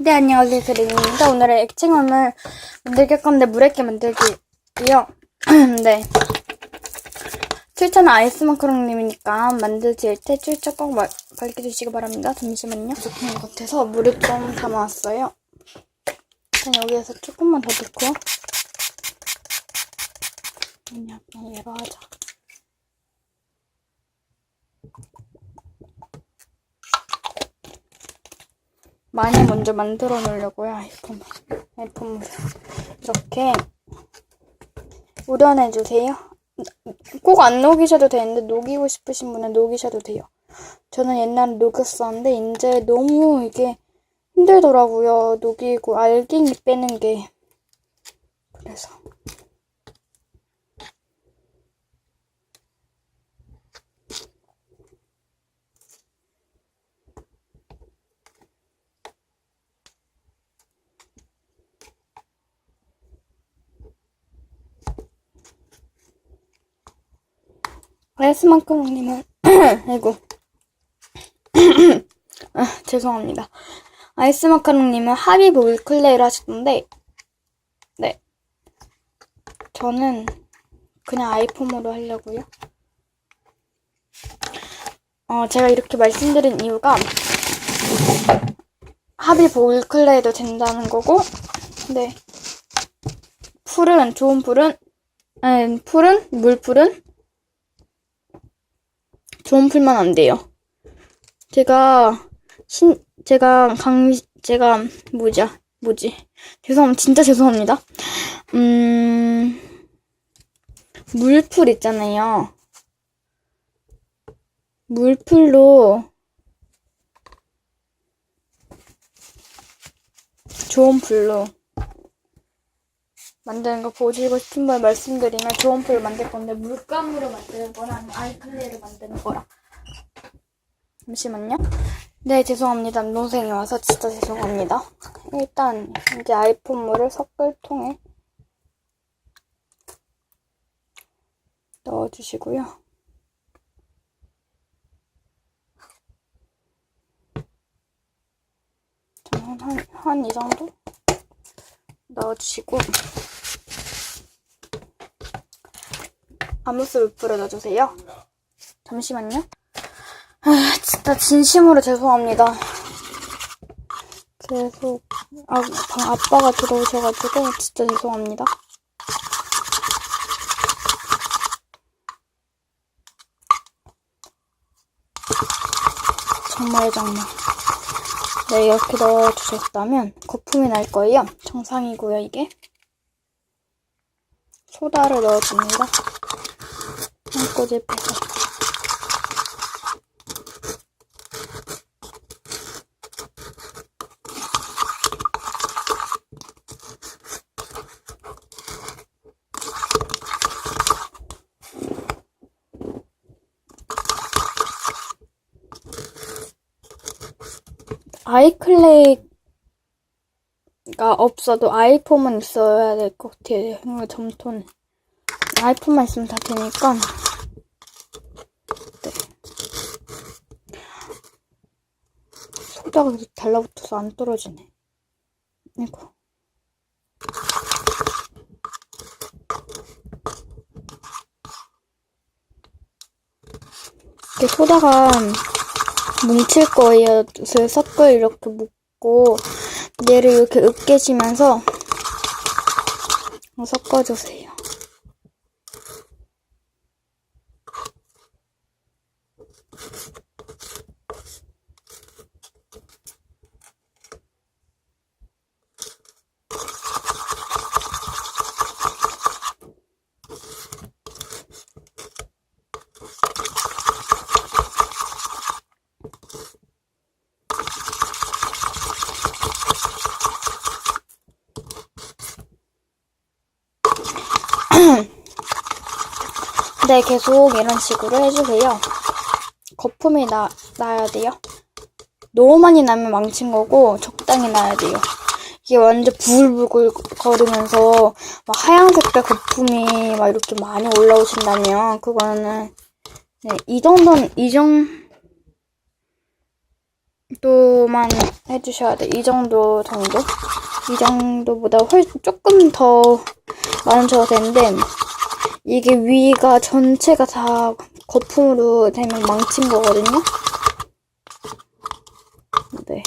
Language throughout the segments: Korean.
네, 안녕하세요. 그린입니다. 오늘은 액체감을 만들게 건데, 물액게 만들기요. 네. 출처는 아이스 마카롱님이니까 만들지 때 출처 꼭 말, 밝혀주시기 바랍니다. 잠시만요. 부족한 것 같아서 물을 좀 담아왔어요. 일단 여기에서 조금만 더 넣고. 그냥 얘로 하자. 많이 먼저 만들어 놓으려고요. 아이폰, 아이폰 이렇게 우려내 주세요. 꼭 안 녹이셔도 되는데 녹이고 싶으신 분은 녹이셔도 돼요. 저는 옛날에 녹였었는데 이제 너무 이게 힘들더라고요. 녹이고 알갱이 빼는 게 그래서 아이스마카롱님은 아이고 아, 죄송합니다. 아이스 마카롱님은 하비브 물클레이를 하시던데 네 저는 그냥 아이폼으로 하려고요. 어 제가 이렇게 말씀드린 이유가 하비브 물클레이도 된다는 거고 네 풀은 좋은 풀은 아니, 풀은 물풀은 좋은 풀만 안 돼요. 제가 신 제가 강 제가 뭐죠 뭐지 죄송 진짜 죄송합니다. 음 물풀 있잖아요. 물풀로 좋은 풀로 만드는 거 보시고 싶은 분 말씀드리면 좋은 풀 만들 건데 물감으로 만드는 거랑 아이클레이로 만드는 거랑 잠시만요. 네 죄송합니다. 남동생이 와서 진짜 죄송합니다. 일단 이제 아이폰 물을 섞을 통에 넣어주시고요. 한 한 이 정도 넣어주시고 아무스 물풀을 넣어주세요. 잠시만요. 아, 진짜 진심으로 죄송합니다. 계속 아, 방 아빠가 들어오셔가지고 진짜 죄송합니다. 정말 정말. 네, 이렇게 넣어주셨다면 거품이 날 거예요. 정상이고요, 이게. 소다를 넣어줍니다. 한 꼬집 빼서. 아이클레이가 없어도 아이폼은 있어야 될 것 같아요. 점토는. 아이폰만 있으면 다 되니까. 소다가 계속 달라붙어서 안 떨어지네. 이거. 이렇게 소다가 뭉칠 거예요. 그래서 섞을 이렇게 묶고 얘를 이렇게 으깨지면서 섞어주세요. 네, 계속 이런 식으로 해주세요. 거품이 나, 나야 돼요. 너무 많이 나면 망친 거고, 적당히 나야 돼요. 이게 완전 부글부글 거리면서, 막 하얀색깔 거품이 막 이렇게 많이 올라오신다면, 그거는, 네, 이 정도는, 이 정, 정도만 해주셔야 돼. 이 정도 정도? 이 정도보다 훨씬 조금 더 많으셔도 되는데, 이게 위가 전체가 다 거품으로 되면 망친 거거든요? 네.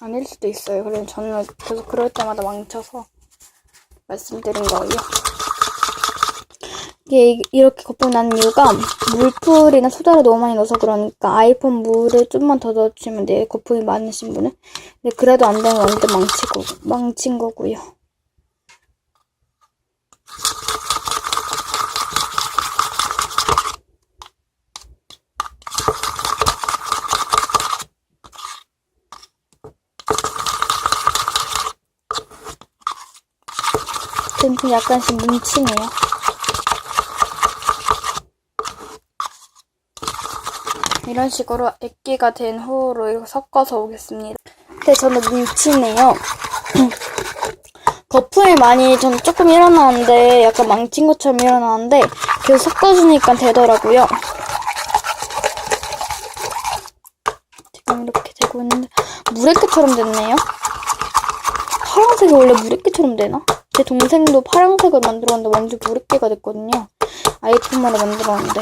아닐 수도 있어요. 그래서 저는 계속 그럴 때마다 망쳐서 말씀드린 거예요. 이게 이- 이렇게 거품이 나는 이유가 물풀이나 소다를 너무 많이 넣어서 그러니까 아이폰 물을 좀만 더 넣어주시면 돼요. 거품이 많으신 분은. 근데 그래도 안 되면 완전 망치고, 망친 거고요. 좀 약간씩 뭉치네요. 이런 식으로 액기가 된 후로 섞어서 오겠습니다. 근데 저는 뭉치네요. 거품이 많이 전 조금 일어나는데 약간 망친 것처럼 일어나는데 계속 섞어주니까 되더라고요. 지금 이렇게 되고 있는데 물액기처럼 됐네요. 파란색이 원래 물액기처럼 되나? 제 동생도 파란색을 만들었는데 완전 물액기가 됐거든요. 아이폰으로 만들었는데.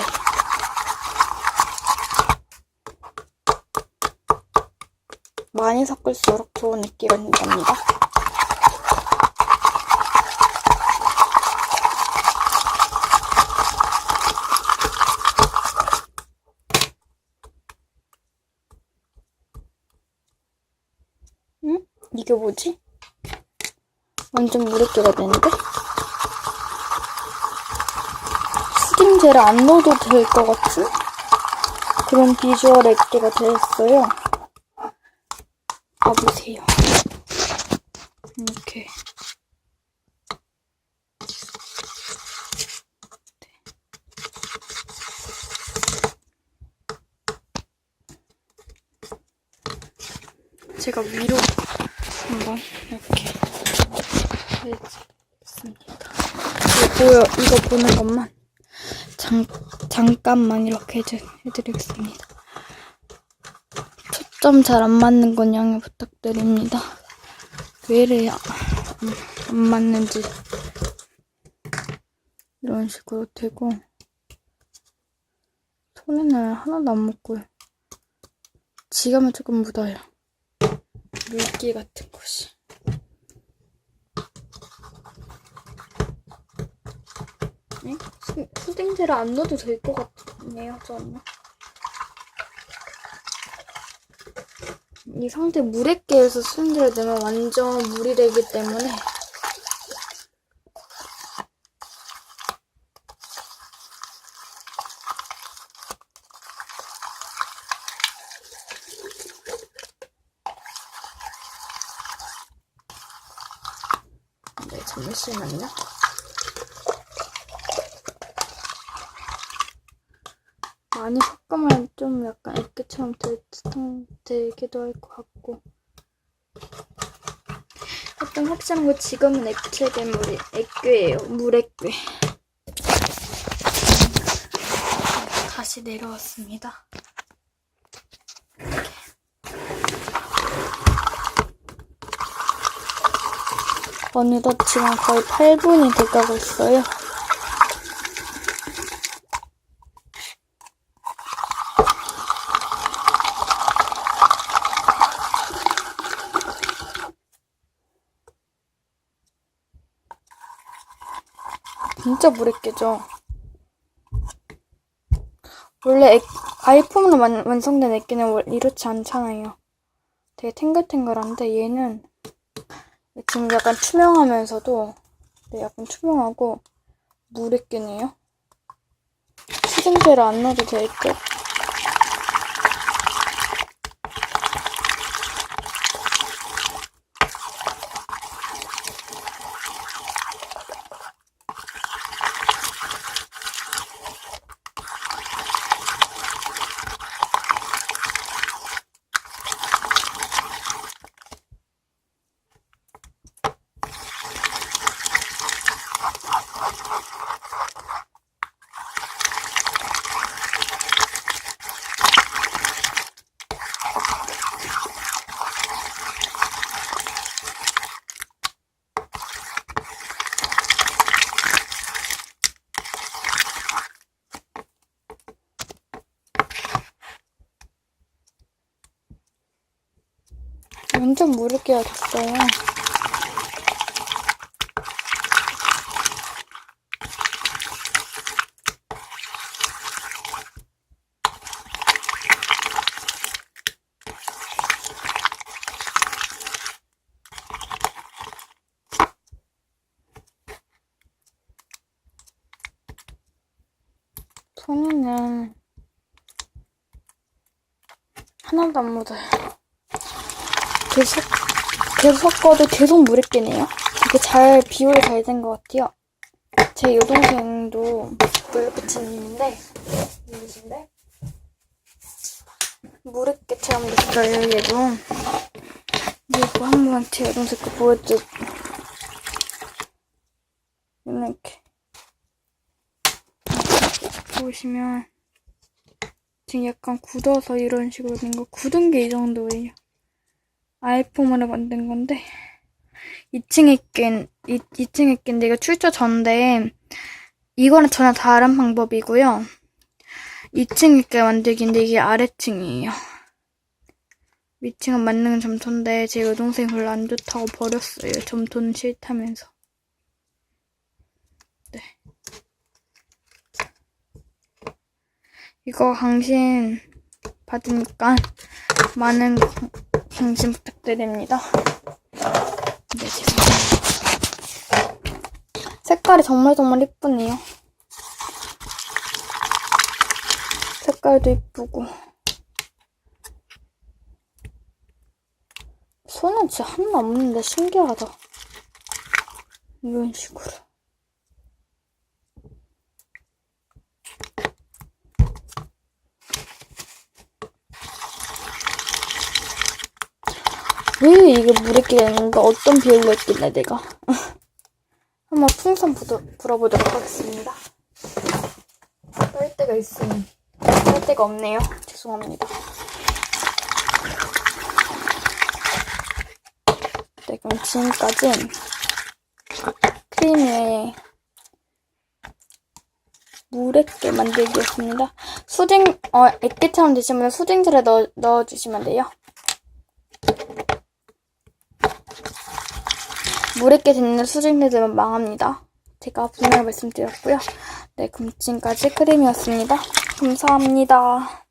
많이 섞을수록 좋은 액기가 된답니다. 응? 이게 뭐지? 완전 물액기가 되는데? 수딩젤을 안 넣어도 될 것 같은 그런 비주얼 액기가 되었어요. 봐보세요. 이렇게. 제가 위로 한번 이렇게 해주겠습니다. 이거 보는 것만 잠, 잠깐만 이렇게 해드, 해드리겠습니다. 초점 잘 안 맞는 건 양해 부탁드립니다. 왜 이래요? 음, 안 맞는지. 이런 식으로 되고, 손에는 하나도 안 묻고요. 지갑은 조금 묻어요. 물기 같은 것이. 응? 수- 수딩젤을 안 넣어도 될 것 같네요, 저는. 이 상태 물액계에서 수딩젤을 넣으면 완전 물이 되기 때문에 네, 잠시만요. 많이 섞으면 좀 약간 액기처럼 될 듯한 되기도 할 것 같고. 확실한 거 지금은 액체 괴물이 액괴예요. 물액괴. 다시 내려왔습니다. 어느덧 지금 거의 8분이 돼가고 있어요. 진짜 물액개죠. 원래 액- 아이폰으로 완, 완성된 액기는 원- 이렇지 않잖아요. 되게 탱글탱글한데 얘는 지금 약간 투명하면서도 네, 약간 투명하고 물액기네요. 수증제를 안 넣어도 될 듯. 완전 무르게가 됐어요. 손에는 하나도 안 묻어요. 계속 계속 섞어도 계속 물에 끼네요. 이게 잘 비율이 잘 된 것 같아요. 제 여동생도 물에 끼치는데 누구신데? 물에 끼처럼 됐어요. 얘도 이거 한번 제 여동생 거 보여줘. 이렇게 보시면 지금 약간 굳어서 이런 식으로 된 거 굳은 게 이 정도예요. 아이폰으로 만든 건데 2층에 낀 2, 2층에 낀데 이거 출처 전데 이거는 전혀 다른 방법이고요. 2층 있게 만들기인데 이게 아래층이에요. 위층은 만드는 점토인데 제 여동생이 별로 안 좋다고 버렸어요. 점토는 싫다면서. 네. 이거 강신 받으니까 많은 관심 부탁드립니다. 네. 색깔이 정말 정말 이쁘네요. 색깔도 이쁘고. 손은 진짜 하나도 없는데 신기하다. 이런 식으로. 왜 이게 물에 끼는가? 어떤 비율로 했길래 내가? 한번 풍선 부도, 불어보도록 하겠습니다. 뺄 데가 있으니 뺄 데가 없네요. 죄송합니다. 네, 그럼 지금까지 크림에 물에게 만들기였습니다. 수딩, 어, 액기처럼 드시면 수딩젤에 넣어, 넣어주시면 돼요. 물에게 듣는 수딩젤은 망합니다. 제가 분명히 말씀드렸고요. 네, 지금까지 크림이었습니다. 감사합니다.